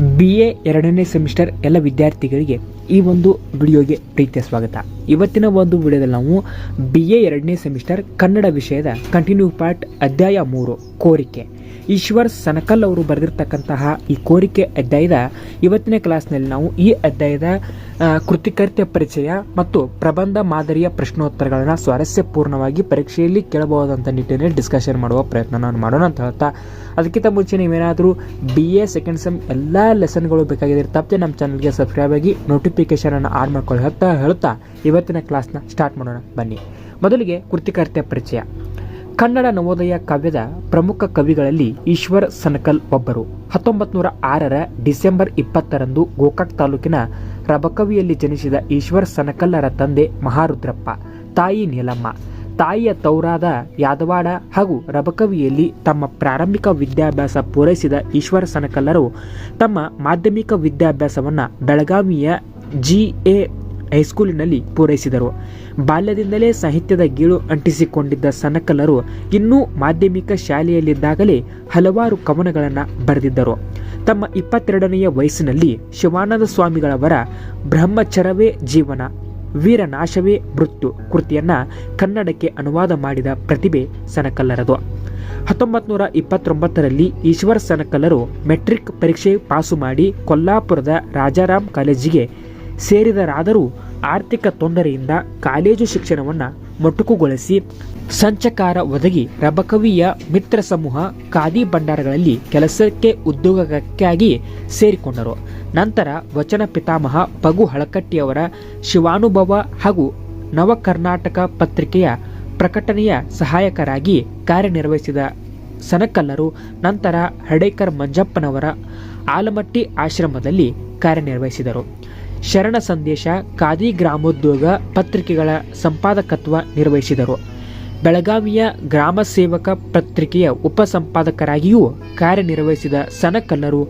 B A ಎರಡನೇ semester ಎಲ್ಲ ವಿದ್ಯಾರ್ಥಿಗಳಿಗೆ ಈ ಒಂದು ವಿಡಿಯೋಗೆ ಪ್ರೀತಿಯ ಸ್ವಾಗತ. ಇವತ್ತಿನ ಒಂದು ವಿಡಿಯೋದಲ್ಲಿ ನಾವು ಬಿ ಎ ಎರಡನೇ ಸೆಮಿಸ್ಟರ್ ಕನ್ನಡ ವಿಷಯದ ಕಂಟಿನ್ಯೂ ಪಾರ್ಟ್ ಅಧ್ಯಾಯ ಮೂರು, ಕೋರಿಕೆ. ಈಶ್ವರ್ ಸನಕಲ್ ಅವರು ಬರೆದಿರ್ತಕ್ಕಂತಹ ಈ ಕೋರಿಕೆ ಅಧ್ಯಾಯದ ಇವತ್ತಿನ ಕ್ಲಾಸ್ನಲ್ಲಿ ನಾವು ಈ ಅಧ್ಯಾಯದ ಕೃತಿಕರ್ತ್ಯ ಪರಿಚಯ ಮತ್ತು ಪ್ರಬಂಧ ಮಾದರಿಯ ಪ್ರಶ್ನೋತ್ತರಗಳನ್ನು ಸ್ವಾರಸ್ಯಪೂರ್ಣವಾಗಿ ಪರೀಕ್ಷೆಯಲ್ಲಿ ಕೇಳಬಹುದಂತ ನಿಟ್ಟಿನಲ್ಲಿ ಡಿಸ್ಕಷನ್ ಮಾಡುವ ಪ್ರಯತ್ನ ನಾನು ಮಾಡೋಣ ಅಂತ ಹೇಳ್ತಾ, ಅದಕ್ಕಿಂತ ಮುಂಚೆ ನೀವೇನಾದರೂ ಬಿ ಎ ಸೆಕೆಂಡ್ ಸೆಮ್ ಎಲ್ಲ ಲೆಸನ್ಗಳು ಬೇಕಾಗಿದ್ರೆ ತಪ್ಪದೆ ನಮ್ಮ ಚಾನಲ್ಗೆ ಸಬ್ಸ್ಕ್ರೈಬ್ ಆಗಿ ನೋಟಿಫಿಕೇಶನ್ ಅನ್ನು ಆನ್ ಮಾಡ್ಕೊಳ್ಳಿ ಹೇಳ್ತಾ ಹೇಳ್ತಾ, ಇವತ್ತಿನ ಕ್ಲಾಸ್ನ ಸ್ಟಾರ್ಟ್ ಮಾಡೋಣ, ಬನ್ನಿ. ಮೊದಲಿಗೆ ಕೃತಿಕರ್ತ್ಯ ಪರಿಚಯ. ಕನ್ನಡ ನವೋದಯ ಕಾವ್ಯದ ಪ್ರಮುಖ ಕವಿಗಳಲ್ಲಿ ಈಶ್ವರ್ ಸನಕಲ್ ಒಬ್ಬರು. ಹತ್ತೊಂಬತ್ತು ನೂರ ಆರರ ಡಿಸೆಂಬರ್ ಇಪ್ಪತ್ತರಂದು ಗೋಕಾಕ್ ತಾಲೂಕಿನ ರಬಕವಿಯಲ್ಲಿ ಜನಿಸಿದ ಈಶ್ವರ್ ಸನಕಲ್ಲರ ತಂದೆ ಮಹಾರುದ್ರಪ್ಪ, ತಾಯಿ ನೀಲಮ್ಮ, ತಾಯಿಯ ತೌರಾದ ಯಾದವಾಡ ಹಾಗೂ ರಬಕವಿಯಲ್ಲಿ ತಮ್ಮ ಪ್ರಾರಂಭಿಕ ವಿದ್ಯಾಭ್ಯಾಸ ಪೂರೈಸಿದ ಈಶ್ವರ ಸನಕಲ್ಲರು ತಮ್ಮ ಮಾಧ್ಯಮಿಕ ವಿದ್ಯಾಭ್ಯಾಸವನ್ನು ಬೆಳಗಾವಿಯ ಜಿ ಎ ಹೈಸ್ಕೂಲಿನಲ್ಲಿ ಪೂರೈಸಿದರು. ಬಾಲ್ಯದಿಂದಲೇ ಸಾಹಿತ್ಯದ ಗೀಳು ಅಂಟಿಸಿಕೊಂಡಿದ್ದ ಸನಕಲ್ಲರು ಇನ್ನೂ ಮಾಧ್ಯಮಿಕ ಶಾಲೆಯಲ್ಲಿದ್ದಾಗಲೇ ಹಲವಾರು ಕವನಗಳನ್ನು ಬರೆದಿದ್ದರು. ತಮ್ಮ ಇಪ್ಪತ್ತೆರಡನೆಯ ವಯಸ್ಸಿನಲ್ಲಿ ಶಿವಾನಂದ ಸ್ವಾಮಿಗಳವರ ಬ್ರಹ್ಮಚರವೇ ಜೀವನ, ವೀರನಾಶವೇ ಮೃತ್ಯು ಕೃತಿಯನ್ನ ಕನ್ನಡಕ್ಕೆ ಅನುವಾದ ಮಾಡಿದ ಪ್ರತಿಭೆ ಸನಕಲ್ಲರದು. ಹತ್ತೊಂಬತ್ತು ನೂರ ಇಪ್ಪತ್ತೊಂಬತ್ತರಲ್ಲಿ ಈಶ್ವರ ಸನಕಲ್ಲರು ಮೆಟ್ರಿಕ್ ಪರೀಕ್ಷೆ ಪಾಸು ಮಾಡಿ ಕೊಲ್ಲಾಪುರದ ರಾಜಾರಾಮ್ ಕಾಲೇಜಿಗೆ ಸೇರಿದರಾದರೂ ಆರ್ಥಿಕ ತೊಂದರೆಯಿಂದ ಕಾಲೇಜು ಶಿಕ್ಷಣವನ್ನು ಮೊಟಕುಗೊಳಿಸಿ ಸಂಚಕಾರ ಒದಗಿ ರಬಕವಿಯ ಮಿತ್ರ ಸಮೂಹ ಖಾದಿ ಭಂಡಾರಗಳಲ್ಲಿ ಕೆಲಸಕ್ಕೆ ಉದ್ಯೋಗಕ್ಕಾಗಿ ಸೇರಿಕೊಂಡರು. ನಂತರ ವಚನ ಪಿತಾಮಹ ಪಗು ಹಳಕಟ್ಟಿಯವರ ಶಿವಾನುಭವ ಹಾಗೂ ನವ ಕರ್ನಾಟಕ ಪತ್ರಿಕೆಯ ಪ್ರಕಟಣೆಯ ಸಹಾಯಕರಾಗಿ ಕಾರ್ಯನಿರ್ವಹಿಸಿದ ಸನಕಲ್ಲರು ನಂತರ ಹಡೇಕರ್ ಮಂಜಪ್ಪನವರ ಆಲಮಟ್ಟಿ ಆಶ್ರಮದಲ್ಲಿ ಕಾರ್ಯನಿರ್ವಹಿಸಿದರು. ಶರಣ ಸಂದೇಶ, ಖಾದಿ ಗ್ರಾಮೋದ್ಯೋಗ ಪತ್ರಿಕೆಗಳ ಸಂಪಾದಕತ್ವ ನಿರ್ವಹಿಸಿದರು. ಬೆಳಗಾವಿಯ ಗ್ರಾಮ ಸೇವಕ ಪತ್ರಿಕೆಯ ಉಪ ಸಂಪಾದಕರಾಗಿಯೂ ಕಾರ್ಯನಿರ್ವಹಿಸಿದ ಸನಕಲ್ಲರು,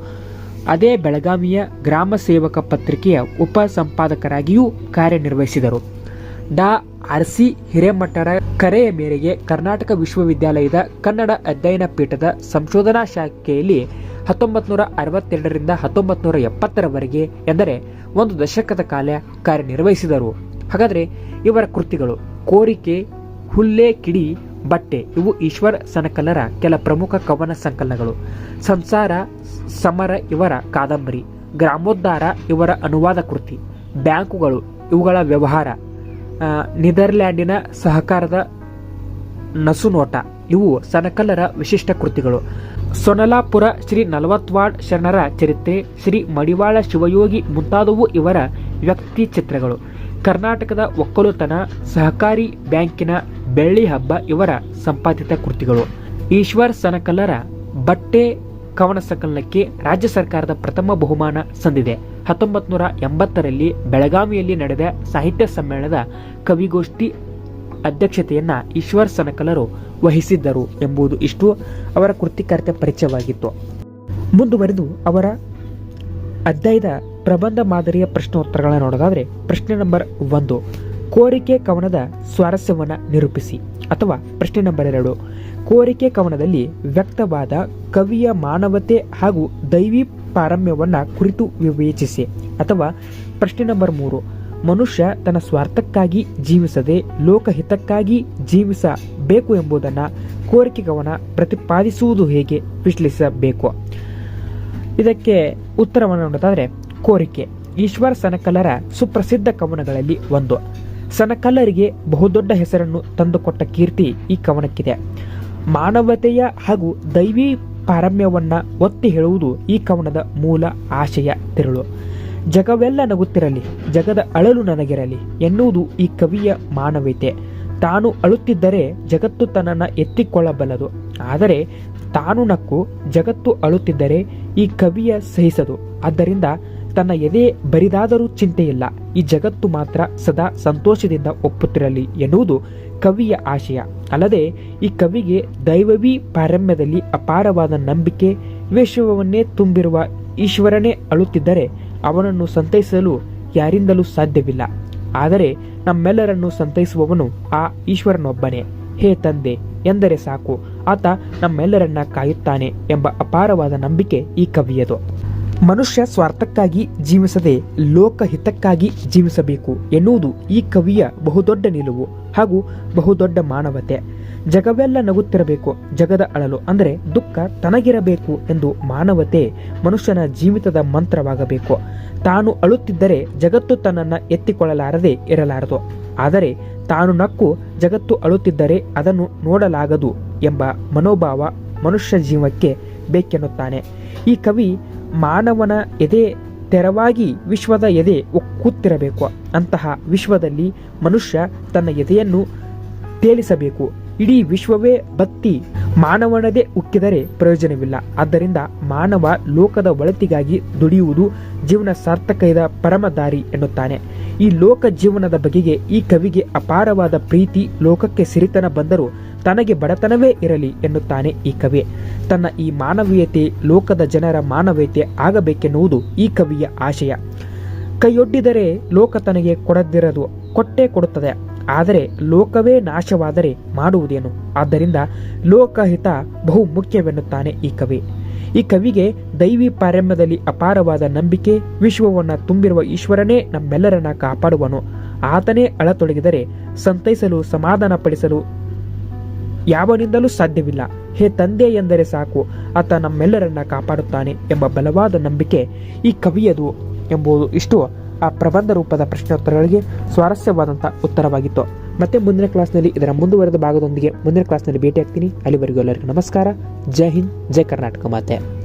ಅದೇ ಬೆಳಗಾವಿಯ ಗ್ರಾಮ ಸೇವಕ ಪತ್ರಿಕೆಯ ಉಪ ಸಂಪಾದಕರಾಗಿಯೂ ಕಾರ್ಯನಿರ್ವಹಿಸಿದರು. ಡಾ. ಆರ್ ಸಿ ಹಿರೇಮಠರ ಕರೆಯ ಮೇರೆಗೆ ಕರ್ನಾಟಕ ವಿಶ್ವವಿದ್ಯಾಲಯದ ಕನ್ನಡ ಅಧ್ಯಯನ ಪೀಠದ ಸಂಶೋಧನಾ ಶಾಖೆಯಲ್ಲಿ ಹತ್ತೊಂಬತ್ತು ನೂರ ಅರವತ್ತೆರಡರಿಂದ ಹತ್ತೊಂಬತ್ತು ನೂರ ಎಪ್ಪತ್ತರವರೆಗೆ ಎಂದರೆ ಒಂದು ದಶಕದ ಕಾಲ ಕಾರ್ಯನಿರ್ವಹಿಸಿದರು. ಹಾಗಾದರೆ ಇವರ ಕೃತಿಗಳು ಕೋರಿಕೆ, ಹುಲ್ಲೆ, ಕಿಡಿ, ಬಟ್ಟೆ ಇವು ಈಶ್ವರ್ ಸನಕಲ್ಲರ ಕೆಲ ಪ್ರಮುಖ ಕವನ ಸಂಕಲನಗಳು. ಸಂಸಾರ, ಸಮರ ಇವರ ಕಾದಂಬರಿ, ಗ್ರಾಮೋದ್ಧಾರ ಇವರ ಅನುವಾದ ಕೃತಿ, ಬ್ಯಾಂಕುಗಳು ಇವುಗಳ ವ್ಯವಹಾರ ನೆದರ್ಲ್ಯಾಂಡಿನ ಸಹಕಾರದ ನಸುನೋಟ. ಇವು ಸನಕಲ್ಲರ ವಿಶಿಷ್ಟ ಕೃತಿಗಳು. ಸೊನಲಾಪುರ ಶ್ರೀ ನಲವತ್ವಾಡ್ ಶರಣರ ಚರಿತ್ರೆ, ಶ್ರೀ ಮಡಿವಾಳ ಶಿವಯೋಗಿ ಮುಂತಾದವು ಇವರ ವ್ಯಕ್ತಿ ಚಿತ್ರಗಳು. ಕರ್ನಾಟಕದ ಒಕ್ಕಲುತನ, ಸಹಕಾರಿ ಬ್ಯಾಂಕಿನ ಬೆಳ್ಳಿ ಹಬ್ಬ ಇವರ ಸಂಪಾದಿತ ಕೃತಿಗಳು. ಈಶ್ವರ್ ಸನಕಲ್ಲರ ಬಟ್ಟೆ ಕವನ ಸಂಕಲನಕ್ಕೆ ರಾಜ್ಯ ಸರ್ಕಾರದ ಪ್ರಥಮ ಬಹುಮಾನ ಸಂದಿದೆ. ಹತ್ತೊಂಬತ್ತು ನೂರ ಎಂಬತ್ತರಲ್ಲಿ ಬೆಳಗಾವಿಯಲ್ಲಿ ನಡೆದ ಸಾಹಿತ್ಯ ಸಮ್ಮೇಳನದ ಕವಿಗೋಷ್ಠಿ ಅಧ್ಯಕ್ಷತೆಯನ್ನ ಈಶ್ವರ್ ಸನಕಲರು ವಹಿಸಿದ್ದರು ಎಂಬುದು ಇಷ್ಟು ಅವರ ಕೃತಿಕರ್ತ ಪರಿಚಯವಾಗಿತ್ತು. ಮುಂದುವರೆದು ಅವರ ಅಧ್ಯಾಯದ ಪ್ರಬಂಧ ಮಾದರಿಯ ಪ್ರಶ್ನೋತ್ತರಗಳನ್ನು ನೋಡೋದಾದ್ರೆ, ಪ್ರಶ್ನೆ ನಂಬರ್ ಒಂದು, ಕೋರಿಕೆ ಕವನದ ಸ್ವಾರಸ್ಯವನ್ನು ನಿರೂಪಿಸಿ ಅಥವಾ ಪ್ರಶ್ನೆ ನಂಬರ್ ಎರಡು, ಕೋರಿಕೆ ಕವನದಲ್ಲಿ ವ್ಯಕ್ತವಾದ ಕವಿಯ ಮಾನವತೆ ಹಾಗೂ ದೈವಿ ಪಾರಮ್ಯವನ್ನು ಕುರಿತು ವಿವೇಚಿಸಿ ಅಥವಾ ಪ್ರಶ್ನೆ ನಂಬರ್ ಮೂರು ಮನುಷ್ಯ ತನ್ನ ಸ್ವಾರ್ಥಕ್ಕಾಗಿ ಜೀವಿಸದೆ ಲೋಕಹಿತಕ್ಕಾಗಿ ಜೀವಿಸಬೇಕು ಎಂಬುದನ್ನು ಕೋರಿಕೆ ಕವನ ಪ್ರತಿಪಾದಿಸುವುದು ಹೇಗೆ ವಿಶ್ಲೇಷಿಸಬೇಕು? ಇದಕ್ಕೆ ಉತ್ತರವನ್ನು ನೋಡೋದಾದರೆ, ಕೋರಿಕೆ. ಈಶ್ವರ ಸನಕಲ್ಲರ ಸುಪ್ರಸಿದ್ಧ ಕವನಗಳಲ್ಲಿ ಒಂದು. ಸನಕಲ್ಲರಿಗೆ ಬಹುದೊಡ್ಡ ಹೆಸರನ್ನು ತಂದುಕೊಟ್ಟ ಕೀರ್ತಿ ಈ ಕವನಕ್ಕಿದೆ. ಮಾನವತೆಯ ಹಾಗೂ ದೈವಿ ಪಾರಮ್ಯವನ್ನು ಒತ್ತಿ ಹೇಳುವುದು ಈ ಕವನದ ಮೂಲ ಆಶಯ, ತಿರುಳು. ಜಗವೆಲ್ಲ ನಗುತ್ತಿರಲಿ, ಜಗದ ಅಳಲು ನನಗಿರಲಿ ಎನ್ನುವುದು ಈ ಕವಿಯ ಮಾನವೀಯತೆ. ತಾನು ಅಳುತ್ತಿದ್ದರೆ ಜಗತ್ತು ತನ್ನನ್ನು ಎತ್ತಿಕೊಳ್ಳಬಲ್ಲದು. ಆದರೆ ತಾನು ನಕ್ಕು ಜಗತ್ತು ಅಳುತ್ತಿದ್ದರೆ ಈ ಕವಿಯ ಸಹಿಸದು. ಆದ್ದರಿಂದ ತನ್ನ ಎದೆ ಬರಿದಾದರೂ ಚಿಂತೆಯಿಲ್ಲ, ಈ ಜಗತ್ತು ಮಾತ್ರ ಸದಾ ಸಂತೋಷದಿಂದ ಒಪ್ಪುತ್ತಿರಲಿ ಎನ್ನುವುದು ಕವಿಯ ಆಶಯ. ಅಲ್ಲದೆ ಈ ಕವಿಗೆ ದೈವವೀ ಪಾರಮ್ಯದಲ್ಲಿ ಅಪಾರವಾದ ನಂಬಿಕೆ, ವಿಶ್ವವನ್ನೇ ತುಂಬಿರುವ ಈಶ್ವರನೇ ಅಳುತ್ತಿದ್ದರೆ ಅವನನ್ನು ಸಂತೈಸಲು ಯಾರಿಂದಲೂ ಸಾಧ್ಯವಿಲ್ಲ. ಆದರೆ ನಮ್ಮೆಲ್ಲರನ್ನು ಸಂತೈಸುವವನು ಆ ಈಶ್ವರನೊಬ್ಬನೇ. ಹೇ ತಂದೆ, ಎಂದರೆ ಸಾಕು. ಆತ ನಮ್ಮೆಲ್ಲರನ್ನ ಕಾಯುತ್ತಾನೆ ಎಂಬ ಅಪಾರವಾದ ನಂಬಿಕೆ ಈ ಕವಿಯದು. ಮನುಷ್ಯ ಸ್ವಾರ್ಥಕ್ಕಾಗಿ ಜೀವಿಸದೆ ಲೋಕಹಿತಕ್ಕಾಗಿ ಜೀವಿಸಬೇಕು ಎನ್ನುವುದು ಈ ಕವಿಯ ಬಹುದೊಡ್ಡ ನಿಲುವು ಹಾಗೂ ಬಹುದೊಡ್ಡ ಮಾನವತೆ. ಜಗವೆಲ್ಲ ನಗುತ್ತಿರಬೇಕು, ಜಗದ ಅಳಲು ಅಂದರೆ ದುಃಖ ತನಗಿರಬೇಕು ಎಂದು ಮಾನವತೆ ಮನುಷ್ಯನ ಜೀವಿತದ ಮಂತ್ರವಾಗಬೇಕು. ತಾನು ಅಳುತ್ತಿದ್ದರೆ ಜಗತ್ತು ತನ್ನನ್ನು ಎತ್ತಿಕೊಳ್ಳಲಾರದೆ ಇರಲಾರದು. ಆದರೆ ತಾನು ನಕ್ಕು ಜಗತ್ತು ಅಳುತ್ತಿದ್ದರೆ ಅದನ್ನು ನೋಡಲಾಗದು ಎಂಬ ಮನೋಭಾವ ಮನುಷ್ಯ ಜೀವಕ್ಕೆ ಬೇಕೆನ್ನುತ್ತಾನೆ. ಈ ಕವಿ ಮಾನವನ ಎದೆ ತೆರವಾಗಿ ವಿಶ್ವದ ಎದೆ ಒಕ್ಕುತ್ತಿರಬೇಕು. ಅಂತಹ ವಿಶ್ವದಲ್ಲಿ ಮನುಷ್ಯ ತನ್ನ ಎದೆಯನ್ನು ತೇಲಿಸಬೇಕು. ಇಡೀ ವಿಶ್ವವೇ ಬತ್ತಿ ಮಾನವನದೇ ಉಕ್ಕಿದರೆ ಪ್ರಯೋಜನವಿಲ್ಲ. ಆದ್ದರಿಂದ ಮಾನವ ಲೋಕದ ಒಳತಿಗಾಗಿ ದುಡಿಯುವುದು ಜೀವನ ಸಾರ್ಥಕದ ಪರಮದಾರಿ ಎನ್ನುತ್ತಾನೆ. ಈ ಲೋಕ ಜೀವನದ ಬಗೆಗೆ ಈ ಕವಿಗೆ ಅಪಾರವಾದ ಪ್ರೀತಿ ಲೋಕಕ್ಕೆ ಸಿರಿತನ ಬಂದರೂ ತನಗೆ ಬಡತನವೇ ಇರಲಿ ಎನ್ನುತ್ತಾನೆ ಈ ಕವಿ. ತನ್ನ ಈ ಮಾನವೀಯತೆ ಲೋಕದ ಜನರ ಮಾನವೀಯತೆ ಆಗಬೇಕೆನ್ನುವುದು ಈ ಕವಿಯ ಆಶಯ. ಕೈಯೊಡ್ಡಿದರೆ ಲೋಕ ತನಗೆ ಕೊಡದಿರದು, ಕೊಟ್ಟೇ ಕೊಡುತ್ತದೆ. ಆದರೆ ಲೋಕವೇ ನಾಶವಾದರೆ ಮಾಡುವುದೇನು? ಆದ್ದರಿಂದ ಲೋಕಹಿತ ಬಹು ಮುಖ್ಯವೆನ್ನುತ್ತಾನೆ ಈ ಕವಿ. ಈ ಕವಿಗೆ ದೈವಿ ಪಾರಮ್ಯದಲ್ಲಿ ಅಪಾರವಾದ ನಂಬಿಕೆ, ವಿಶ್ವವನ್ನು ತುಂಬಿರುವ ಈಶ್ವರನೇ ನಮ್ಮೆಲ್ಲರನ್ನ ಕಾಪಾಡುವನು. ಆತನೇ ಅಳತೊಡಗಿದರೆ, ಸಂತೈಸಲು ಸಮಾಧಾನ ಪಡಿಸಲು ಯಾವನಿಂದಲೂ ಸಾಧ್ಯವಿಲ್ಲ. ಹೇ ತಂದೆ ಎಂದರೆ ಸಾಕು, ಆತ ನಮ್ಮೆಲ್ಲರನ್ನ ಕಾಪಾಡುತ್ತಾನೆ ಎಂಬ ಬಲವಾದ ನಂಬಿಕೆ ಈ ಕವಿಯದು ಎಂಬುದು ಇಷ್ಟು. ಆ ಪ್ರಬಂಧ ರೂಪದ ಪ್ರಶ್ನೋತ್ತರಗಳಿಗೆ ಸ್ವಾರಸ್ಯವಾದಂಥ ಉತ್ತರವಾಗಿತ್ತು. ಮತ್ತೆ ಮುಂದಿನ ಕ್ಲಾಸ್ನಲ್ಲಿ ಇದರ ಮುಂದುವರೆದ ಭಾಗದೊಂದಿಗೆ ಮುಂದಿನ ಕ್ಲಾಸ್ನಲ್ಲಿ ಭೇಟಿ ಆಗ್ತೀನಿ ಅಲ್ಲಿವರೆಗೂ ಎಲ್ಲರಿಗೂ ನಮಸ್ಕಾರ. ಜೈ ಹಿಂದ್, ಜೈ ಕರ್ನಾಟಕ ಮಾತೆ.